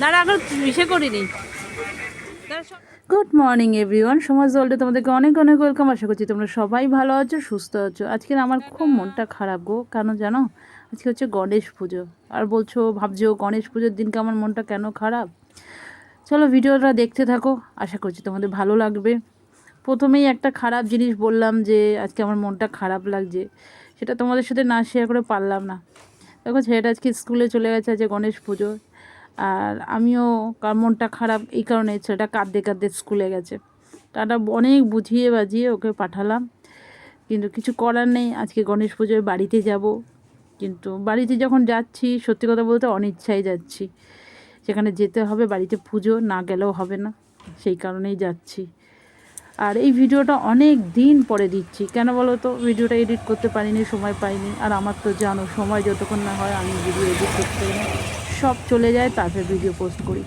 দাঁড়া এখন ইসে করিনি। গুড মর্নিং এভরিওয়ান সমাজ দলটা তোমাদেরকে অনেক অনেক ওয়েলকাম আশা করছি তোমরা সবাই ভালো আছো সুস্থ আছো। আজকে আমার খুব মনটা খারাপ গো। কেন জানো? আজকে হচ্ছে গণেশ পুজো। আর বলছো ভাবছ গণেশ পুজোর দিনকে আমার মনটা কেন খারাপ? চলো ভিডিওটা দেখতে থাকো। আশা করছি তোমাদের ভালো লাগবে। প্রথমেই একটা খারাপ জিনিস বললাম যে আজকে আমার মনটা খারাপ লাগছে। সেটা তোমাদের সাথে না শেয়ার করে পারলাম না। দেখো ছেলেটা আজকে স্কুলে চলে গেছে আজকে গণেশ পুজো। আর আমিও মনটা খারাপ, এই কারণে ছেলেটা কাঁদতে কাঁদতে স্কুলে গেছে। তাটা অনেক বুঝিয়ে বাজিয়ে ওকে পাঠালাম। কিন্তু কিছু করার নেই, আজকে গণেশ পুজোয় বাড়িতে যাব। কিন্তু বাড়িতে যখন যাচ্ছি, সত্যি কথা বলতে অনিচ্ছায় যাচ্ছি। সেখানে যেতে হবে, বাড়িতে পুজো না গেলেও হবে না, সেই কারণেই যাচ্ছি। আর এই ভিডিওটা অনেক দিন পরে দিচ্ছি। কেন বলো তো? ভিডিওটা এডিট করতে পারিনি, সময় পাইনি। আর আমার তো জানো, সময় যতক্ষণ না হয় আমি ভিডিও এডিট করতে না। সব চলে যায়, তারপরে ভিডিও পোস্ট করি।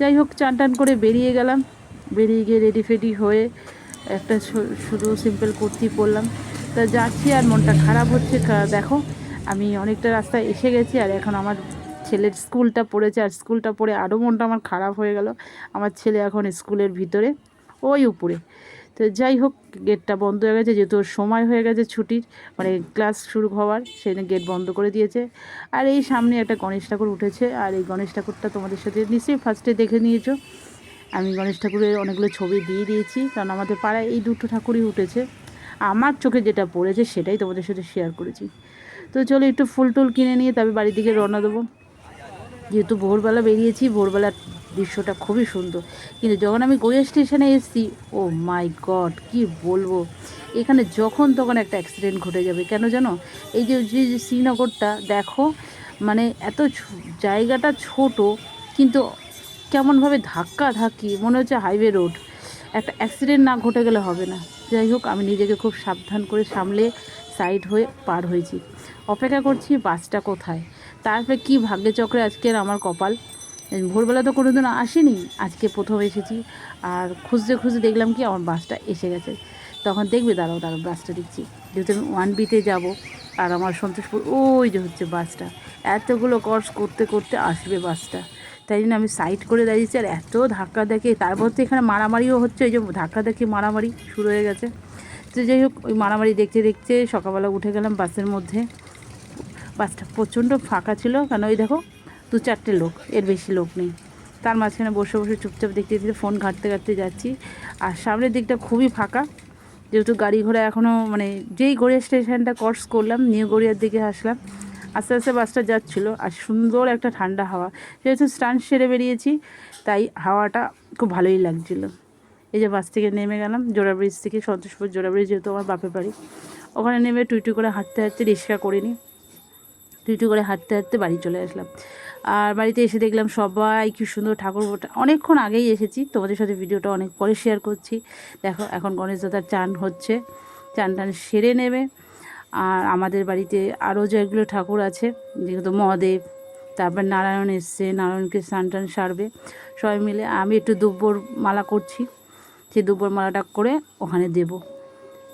যাই হোক চান টান করে বেরিয়ে গেলাম। বেরিয়ে গিয়ে রেডি ফেডি হয়ে একটা শুধু সিম্পল কুর্তি পরলাম। তা যাচ্ছি আর মনটা খারাপ হচ্ছে। দেখো, আমি অনেকটা রাস্তায় এসে গেছি আর এখন আমার ছেলের স্কুলটা পড়েছে। আর স্কুলটা পড়ে আরও মনটা আমার খারাপ হয়ে গেল। আমার ছেলে এখন স্কুলের ভিতরে, ওই উপরে। তো যাই হোক গেটটা বন্ধ হয়ে গেছে, যেহেতু সময় হয়ে গেছে ছুটির মানে ক্লাস শুরু হওয়ার সেই গেট বন্ধ করে দিয়েছে। আর এই সামনে একটা গণেশ ঠাকুর উঠেছে, আর এই গণেশ ঠাকুরটা তোমাদের সাথে নিশ্চয়ই ফার্স্টে দেখে নিয়েছো। আমি গণেশ ঠাকুরের অনেকগুলো ছবি দিয়ে দিয়েছি, কারণ আমাদের পাড়ায় এই দুটো ঠাকুরই উঠেছে। আমার চোখে যেটা পড়েছে, সেটাই তোমাদের সাথে শেয়ার করেছি। তো চলো একটু ফুল টুল কিনে নিয়ে, তবে বাড়ির দিকে রওনা দেবো। যেহেতু ভোরবেলা বেরিয়েছি ভোরবেলার দৃশ্যটা খুবই সুন্দর। কিন্তু যখন আমি গড়িয়া স্টেশনে এসেছি, ও মাই গড কি বলব? এখানে যখন তখন একটা অ্যাক্সিডেন্ট ঘটে যাবে। কেন জানো? এই যে যে শ্রীনগরটা, দেখো মানে এত জায়গাটা ছোট, কিন্তু কেমনভাবে ধাক্কা ধাক্কি মনে হচ্ছে হাইওয়ে রোড একটা অ্যাক্সিডেন্ট না ঘটে গেলে হবে না। যাই হোক, আমি নিজেকে খুব সাবধান করে সামলে সাইড হয়ে পার হয়েছি। অপেক্ষা করছি বাসটা কোথায়? তারপরে কি ভাগ্যে চক্রে আজকের আমার কপাল? ভোরবেলা তো কোনো কোনোদিন আসেনি, আজকে প্রথম এসেছি। আর খুঁজতে খুঁজতে দেখলাম কি আমার বাসটা এসে গেছে। তখন দেখবে দাঁড়াও দাঁড়াও, বাসটা দিচ্ছি যেহেতু আমি ওয়ান বিতে যাব, আর আমার সন্তোষপুর, ওই যে হচ্ছে বাসটা। এতগুলো কোর্স করতে করতে আসবে বাসটা। তাই জন্য আমি সাইড করে দাঁড়িয়েছি, আর এত ধাক্কা দেখে, তারপর তো এখানে মারামারিও হচ্ছে ওই যে ধাক্কা দেখে মারামারি শুরু হয়ে গেছে। তো যাই হোক, ওই মারামারি দেখতে দেখতে সকালবেলা উঠে গেলাম বাসের মধ্যে। বাসটা প্রচণ্ড ফাঁকা ছিল, কেন ওই দেখো দু চারটে লোক, এর বেশি লোক নেই। তার মাঝখানে বসে বসে চুপচাপ দেখতে দেখতে ফোন ঘাঁটতে ঘাঁটতে যাচ্ছি। আর সামনের দিকটা খুবই ফাঁকা। যেহেতু গাড়ি ঘোড়া এখনও মানে যেই গড়িয়া স্টেশনটা ক্রস করলাম, নিউ গড়িয়ার দিকে আসলাম, আস্তে আস্তে বাসটা যাচ্ছিল আর সুন্দর একটা ঠান্ডা হাওয়া। যেহেতু স্টান সেরে বেরিয়েছি, তাই হাওয়াটা খুব ভালোই লাগছিল। এই যে বাস থেকে নেমে গেলাম, জোড়া ব্রিজ থেকে সন্তোষপুর জোড়া ব্রিজ যেহেতু আমার বাপের বাড়ি, ওখানে নেমে টুই টুই করে হাঁটতে হাঁটতে রিক্সা করিনি টুইটু করে হাঁটতে হাঁটতে বাড়ি চলে আসলাম। আর বাড়িতে এসে দেখলাম সবাই কি সুন্দর ঠাকুর অনেকক্ষণ আগেই এসেছি, তোমাদের সাথে ভিডিওটা অনেক পরে শেয়ার করছি। দেখো, এখন গণেশ দাদার চান হচ্ছে, চান টান সেরে নেবে। আর আমাদের বাড়িতে আরও যেগুলো ঠাকুর আছে যেহেতু মহাদেব, তারপর নারায়ণ এসছে, নারায়ণকে স্নান টান সারবে, সবাই মিলে আমি একটু দুব্বর মালা করছি। সেই দুব্বর মালাটা করে ওখানে দেবো।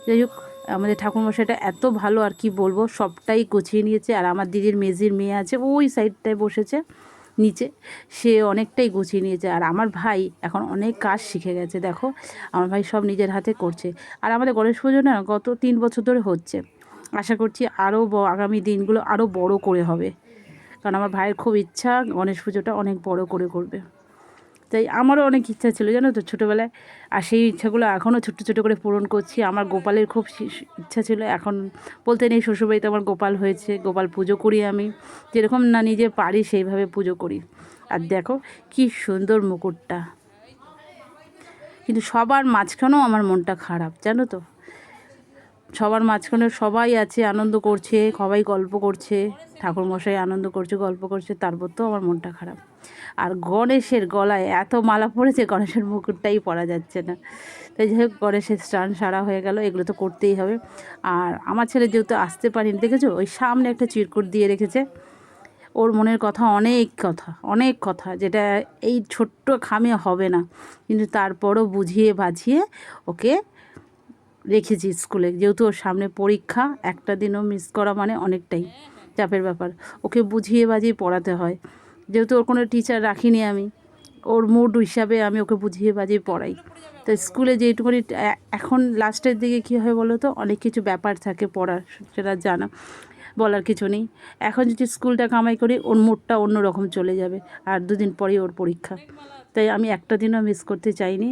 যাই হোক। আমাদের ঠাকুরমশাইটা এত ভালো আর কি বলব, সবটাই গুছিয়ে নিয়েছে। আর আমার দিদির মেজির মেয়ে আছে, ওই সাইডটায় বসেছে, নিচে। সে অনেকটাই গুছিয়ে নিয়েছে। আর আমার ভাই এখন অনেক কাজ শিখে গেছে, দেখো। আমার ভাই সব নিজের হাতে করছে। আর আমাদের গণেশ পুজো না গত তিন বছর ধরে হচ্ছে। আশা করছি আরও আগামী দিনগুলো আরও বড় করে হবে। কারণ আমার ভাইয়ের খুব ইচ্ছা গণেশ পুজোটা অনেক বড় করে করবে। তাই আমারও অনেক ইচ্ছা ছিল, জানো তো, ছোটোবেলায়। আর সেই ইচ্ছাগুলো এখনও ছোট্টো ছোটো করে পূরণ করছি। আমার গোপালের খুব ইচ্ছা ছিল। এখন বলতে নেই, শ্বশুরবাড়িতে আমার গোপাল হয়েছে। গোপাল পুজো করি আমি। যেরকম না নিজে পারি, সেইভাবে পুজো করি। আর দেখো, কি সুন্দর মুকুটটা। কিন্তু সবার মাঝখানেও আমার মনটা খারাপ, জানো তো। সবার মাঝখানে সবাই আছে, আনন্দ করছে, সবাই গল্প করছে। ঠাকুরমশাই আনন্দ করছে, গল্প করছে, তারপর তো আমার মনটা খারাপ। আর গণেশের গলায় এত মালা পড়েছে, গণেশের মুকুটটাই পরা যাচ্ছে না। তাই যাই হোক, গণেশের স্নান সারা হয়ে গেল, এগুলো তো করতেই হবে। আর আমার ছেলে যেহেতু আসতে পারিনি, দেখেছ? ওই সামনে একটা চিরকুট দিয়ে রেখেছে। ওর মনের কথা অনেক কথা অনেক কথা, যেটা এই ছোট্ট খামে হবে না। কিন্তু তারপরও বুঝিয়ে বাঝিয়ে ওকে রেখেছি স্কুলে। যেহেতু ওর সামনে পরীক্ষা, একটা দিনও মিস করা মানে অনেকটাই। চাপের ব্যাপার। ওকে বুঝিয়ে বাজিয়ে পড়াতে হয়। যেহেতু ওর কোনো টিচার রাখিনি আমি, ওর মুড হিসাবে আমি ওকে বুঝিয়ে বাজিয়ে পড়াই। তো স্কুলে যেটুকুনি এখন লাস্টের দিকে কী হয় বলো তো? অনেক কিছু ব্যাপার থাকে পড়ার, সেটা জানা, বলার কিছু নেই। এখন যদি স্কুলটা কামাই করি, ওর মুডটা অন্যরকম চলে যাবে, আর দুদিন পরেই ওর পরীক্ষা। তাই আমি একটা দিনও মিস করতে চাইনি।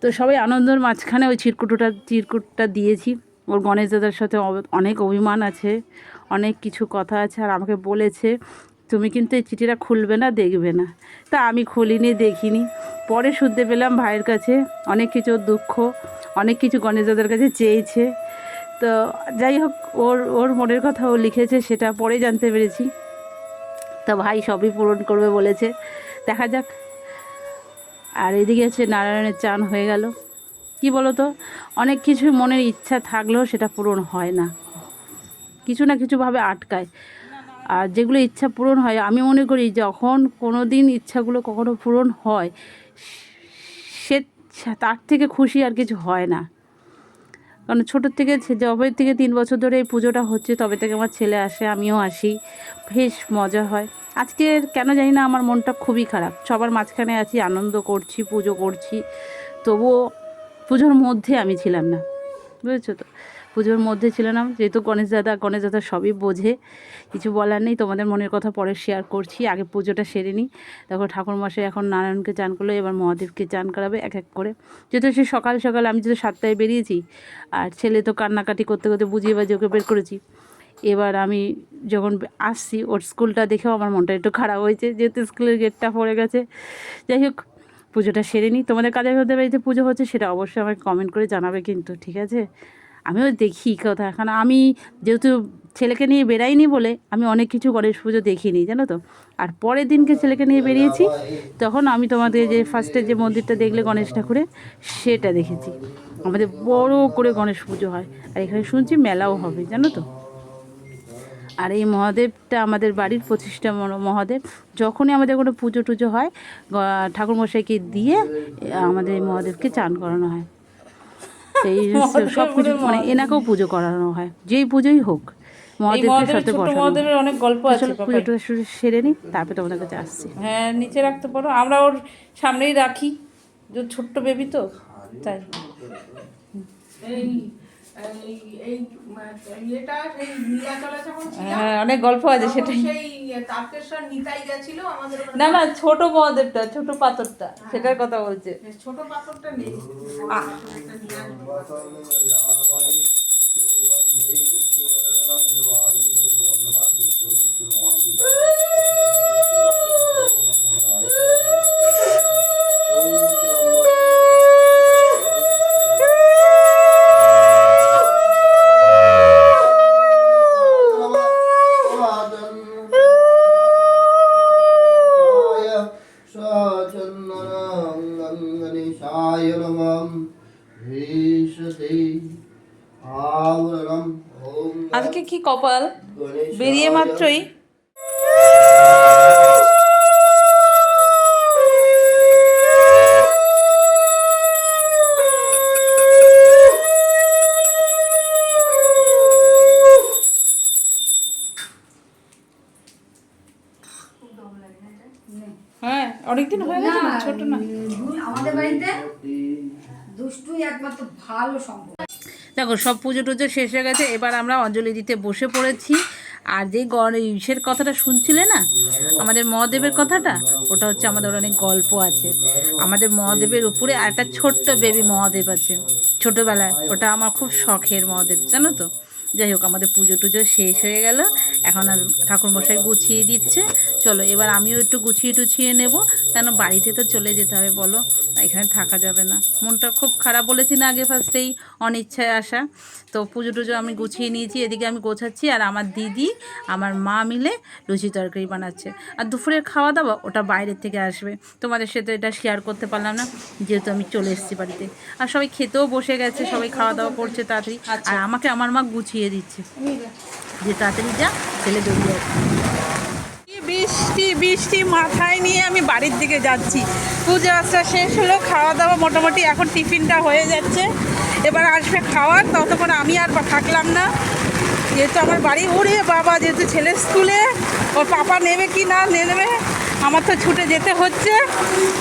তো সবাই আনন্দের মাঝখানে ওই চিরকুটটা চিরকুটটা দিয়েছি। ওর গণেশ দাদার সাথে অনেক অভিমান আছে। অনেক কিছু কথা আছে আর আমাকে বলেছে, তুমি কিন্তু এই চিঠিটা খুলবে না, দেখবে না। তা আমি খুলিনি, দেখিনি। পরে শুনতে পেলাম ভাইয়ের কাছে অনেক কিছু দুঃখ, অনেক কিছু গণেশ দাদার কাছে চেয়েছে। তো যাই হোক, ওর ওর মনের কথা ও লিখেছে, সেটা পরে জানতে পেরেছি। তা ভাই সবই পূরণ করবে বলেছে। দেখা যাক। আর এদিকে হচ্ছে নারায়ণের চান হয়ে গেল। কি বলো তো অনেক কিছু মনের ইচ্ছা থাকলেও সেটা পূরণ হয় না। কিছু না কিছুভাবে আটকায়। আর যেগুলো ইচ্ছা পূরণ হয়, আমি মনে করি যখন কোনো দিন ইচ্ছাগুলো কখনো পূরণ হয়, সে তার থেকে খুশি আর কিছু হয় না। কারণ ছোটোর থেকে যবে থেকে তিন বছর ধরে এই পুজোটা হচ্ছে, তবে থেকে আমার ছেলে আসে, আমিও আসি। বেশ মজা হয়। আজকে কেন জানি না আমার মনটা খুবই খারাপ। সবার মাঝখানে আছি, আনন্দ করছি, পুজো করছি। তবুও পুজোর মধ্যে আমি ছিলাম না। বুঝেছ তো? পুজোর মধ্যে ছিল না, যেহেতু গণেশ দাদা গণেশ দাদা সবই বোঝে, কিছু বলার নেই, তোমাদের মনের কথা পরে শেয়ার করছি, আগে পুজোটা সেরে নিই দেখো ঠাকুরমশাই এখন নারায়ণকে চান করল, এবার মহাদেবকে চান করাবে এক এক করে। যেহেতু সে সকাল সকাল, আমি যেহেতু সাতটায় বেরিয়েছি, আর ছেলে তো কান্নাকাটি করতে করতে বুঝিয়ে বাজিয়ে ওকে বের করেছি। এবার আমি যখন আসছি, ওর স্কুলটা দেখেও আমার মনটা একটু খারাপ হয়েছে, যেহেতু স্কুলের গেটটা পড়ে গেছে। যাই হোক, পুজোটা সেরে নিই তোমাদের কাজের মধ্যে বাড়িতে পুজো হচ্ছে, সেটা অবশ্যই আমাকে কমেন্ট করে জানাবে কিন্তু, ঠিক আছে? আমিও দেখি কথা এখন আমি যেহেতু ছেলেকে নিয়ে বেরাইনি বলে আমি অনেক কিছু গণেশ পুজো দেখিনি, জানো তো? আর পরের দিনকে ছেলেকে নিয়ে বেরিয়েছি, তখন আমি তোমাদের যে ফার্স্টে যে মন্দিরটা দেখলে গণেশ ঠাকুরের, সেটা দেখেছি। আমাদের বড় করে গণেশ পুজো হয়। আর এখানে শুনছি মেলাও হবে, জানো তো? আর এই মহাদেবটা আমাদের বাড়ির প্রতিষ্ঠা মহাদেব, যখনই আমাদের কোনো পুজো টুজো হয় ঠাকুরমশাইকে দিয়ে আমাদের এই মহাদেবকে চান করানো হয়। সেই সব কিছু মানে এনাকেও পুজো করানো হয়। যেই পুজোই হোক মহাদেবের সাথে মহাদেবের অনেক গল্প আছে পুজোটা শুরু সেরে নিই তারপরে তোমাদের কাছে আসছি। হ্যাঁ নিচে রাখতে পারো। আমরা ওর সামনেই রাখি। যে ছোট্ট বেবি তো তাই। হ্যাঁ অনেক গল্প আছে সেটাই। না না ছোট মহাদেবটা ছোট পাথরটা সেটার কথা বলছে। ছোট পাথরটা নেই। দেখি কপাল? বেরিয়ে মাত্রই। হ্যাঁ অনেকদিন হয়ে গেছে, ছোট না। আমাদের বাড়িতে দুষ্টুই একমাত্র ভালো সম্পর্ক। দেখো, সব পুজো টুজো শেষ হয়ে গেছে, এবার আমরা অঞ্জলি দিতে বসে পড়েছি। আর যে গণেশের কথাটা শুনছিলে না? আমাদের মহাদেবের কথাটা? ওটা হচ্ছে আমাদের অনেক গল্প আছে। আমাদের মহাদেবের উপরে আর একটা ছোট্ট বেবি মহাদেব আছে। ছোটোবেলায় ওটা আমার খুব শখের মহাদেব, জানো তো? যাই হোক, আমাদের পুজো টুজো শেষ হয়ে গেল। এখন আর ঠাকুরমশাই গুছিয়ে দিচ্ছে। চলো, এবার আমিও একটু গুছিয়ে টুছিয়ে নেব। কেন, বাড়িতে তো চলে যেতে হবে, বলো? এখানে থাকা যাবে না। মনটা খুব খারাপ বলেছি না আগে ফার্স্টেই অনিচ্ছায় আসা। তো পুজো টুজো আমি গুছিয়ে নিয়েছি, এদিকে আমি গোছাচ্ছি আর আমার দিদি, আমার মা মিলে লুচি তরকারি বানাচ্ছে। আর দুপুরের খাওয়া দাওয়া ওটা বাইরের থেকে আসবে। তোমাদের সাথে এটা শেয়ার করতে পারলাম না, যেহেতু আমি চলে এসেছি বাড়িতে। আর সবাই খেতেও বসে গেছে, সবাই খাওয়া দাওয়া করছে তাড়াতাড়ি। আর আমাকে আমার মা গুছিয়ে দিচ্ছে। যে তাড়াতাড়ি যা, ছেলে আসছে বৃষ্টি বৃষ্টি মাথায় নিয়ে আমি বাড়ির দিকে যাচ্ছি। পুজো আসা শেষ হলো খাওয়া দাওয়া মোটামুটি এখন টিফিনটা হয়ে যাচ্ছে। এবার আসবে খাওয়ার, ততক্ষণ আমি আর থাকলাম না। যেহেতু আমার বাড়ি উড়ে বাবা, যেহেতু ছেলে স্কুলে, ওর পাপা নেবে কি না নেবে, আমার তো ছুটে যেতে হচ্ছে।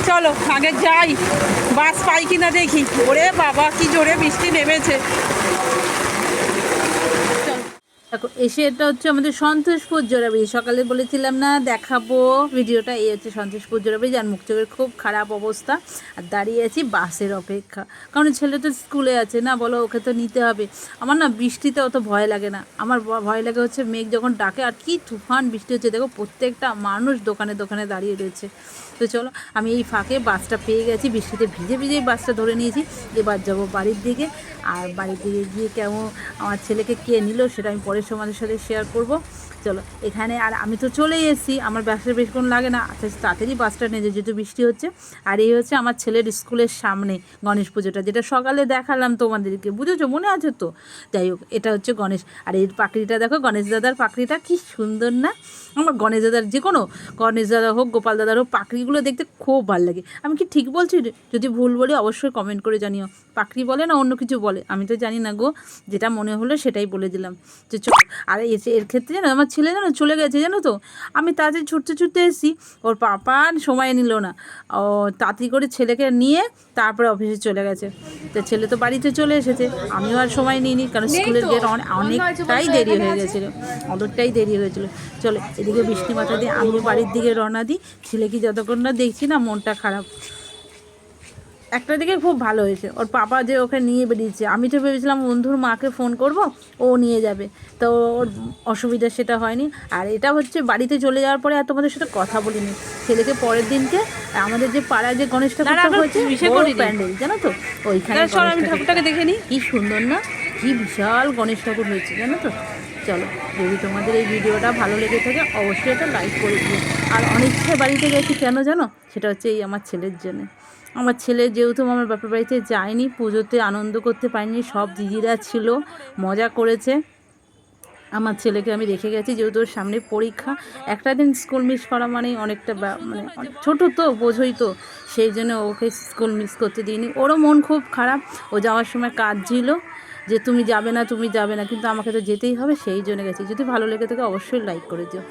চলো, আগে যাই, বাস পাই কি না দেখি। ওরে বাবা, কি জোরে বৃষ্টি নেমেছে। দেখো, এসে এটা হচ্ছে আমাদের সন্তোষপুর জোড়াবাড়ি সকালে বলেছিলাম না, দেখাবো ভিডিওটা। এই হচ্ছে সন্তোষপুর জোড়াবাড়ি যার মুখ চোখের খুব খারাপ অবস্থা। আর দাঁড়িয়ে আছি বাসের অপেক্ষা। কারণ ছেলে তো স্কুলে আছে না, বলো ওকে তো নিতে হবে। আমার না বৃষ্টিতে অত ভয় লাগে না। আমার ভয় লাগে হচ্ছে মেঘ যখন ডাকে, আর কি তুফান বৃষ্টি হচ্ছে। দেখো, প্রত্যেকটা মানুষ দোকানে দোকানে দাঁড়িয়ে রয়েছে। তো চলো, আমি এই ফাঁকে বাসটা পেয়ে গেছি। বৃষ্টিতে ভিজে ভিজেই বাসটা ধরে নিয়েছি। এবার যাব বাড়ির দিকে। আর বাড়ির দিকে গিয়ে কেমন আমার ছেলেকে কে নিল, সেটা আমি সমাজের সাথে শেয়ার করব। চলো, এখানে আর আমি তো চলেই এসেছি, আমার বাসের বেশিক্ষণ লাগে না আচ্ছা তাড়াতাড়ি বাসটা নিয়ে যেহেতু বৃষ্টি হচ্ছে। আর এই হচ্ছে আমার ছেলের স্কুলের সামনে গণেশ পুজোটা, যেটা সকালে দেখালাম তোমাদেরকে, বুঝেছ? মনে আছে তো? যাই হোক, এটা হচ্ছে গণেশ। আর এই পাকড়িটা দেখো, গণেশ দাদার পাকড়িটা কি সুন্দর না? আমার গণেশ দাদার যে কোনো গণেশ দাদা হোক, গোপাল দাদার হোক, পাকড়িগুলো দেখতে খুব ভালো লাগে। আমি কি ঠিক বলছি? যদি ভুল বলি, অবশ্যই কমেন্ট করে জানিও। পাকড়ি বলে না অন্য কিছু বলে? আমি তো জানি না গো, যেটা মনে হলো সেটাই বলে দিলাম। যে চল, আর এর ক্ষেত্রে জানো আমার ছেলে জানো চলে গেছে জানো তো? আমি তাড়াতাড়ি ছুটতে ছুটতে এসেছি ওর পাপা আর সময় নিল না। ও তাড়াতাড়ি করে ছেলেকে নিয়ে তারপরে অফিসে চলে গেছে। তো ছেলে তো বাড়িতে চলে এসেছে আমিও আর সময় নিইনি কারণ স্কুলের গেট অনেকটাই দেরি হয়ে গেছিল অনেকটাই দেরি হয়েছিল চলো এদিকে বৃষ্টি মাথা দিয়ে আমি বাড়ির দিকে রওনা দিই ছেলে কি যতক্ষণ না দেখছি না মনটা খারাপ। একটা দিকে খুব ভালো হয়েছে। ওর পাপা যে ওকে নিয়ে বেরিয়েছে আমি তো ভেবেছিলাম বন্ধুর মাকে ফোন করব ও নিয়ে যাবে। তো ওর অসুবিধা সেটা হয়নি। আর এটা হচ্ছে বাড়িতে চলে যাওয়ার পরে আর তোমাদের সাথে কথা বলিনি। ছেলেকে পরের দিনকে আমাদের যে পাড়ায় যে গণেশ এখন হয়েছে প্যান্ডেল জানো তো? ওইখানে আমি ঠাকুরটাকে দেখে নিই। কি সুন্দর না? কি বিশাল গণেশ ঠাকুর হয়েছে জানো তো? চলো যদি তোমাদের এই ভিডিওটা ভালো লেগে থাকে অবশ্যই এটা লাইক করে দিও। আর অনিচ্ছায় বাড়িতে গেছি কেন জানো? সেটা হচ্ছে এই আমার ছেলের জন্য। আমার ছেলে যেহেতু আমার বাপের বাড়িতে যায়নি, পুজোতে আনন্দ করতে পারিনি, সব দিদিরা ছিল, মজা করেছে। আমার ছেলেকে আমি রেখে গেছি, যেহেতু ওর সামনে পরীক্ষা। একটা দিন স্কুল মিস করা মানে অনেকটা মানে ছোটো তো, বোঝোই তো, সেই জন্য ওকে স্কুল মিস করতে দিইনি। ওরও মন খুব খারাপ, ও যাওয়ার সময় কাঁদছিল যে তুমি যাবে না, তুমি যাবে না, কিন্তু আমাকে তো যেতেই হবে, সেই জন্য গেছি। যদি ভালো লেগে থাকে অবশ্যই লাইক করে দিও।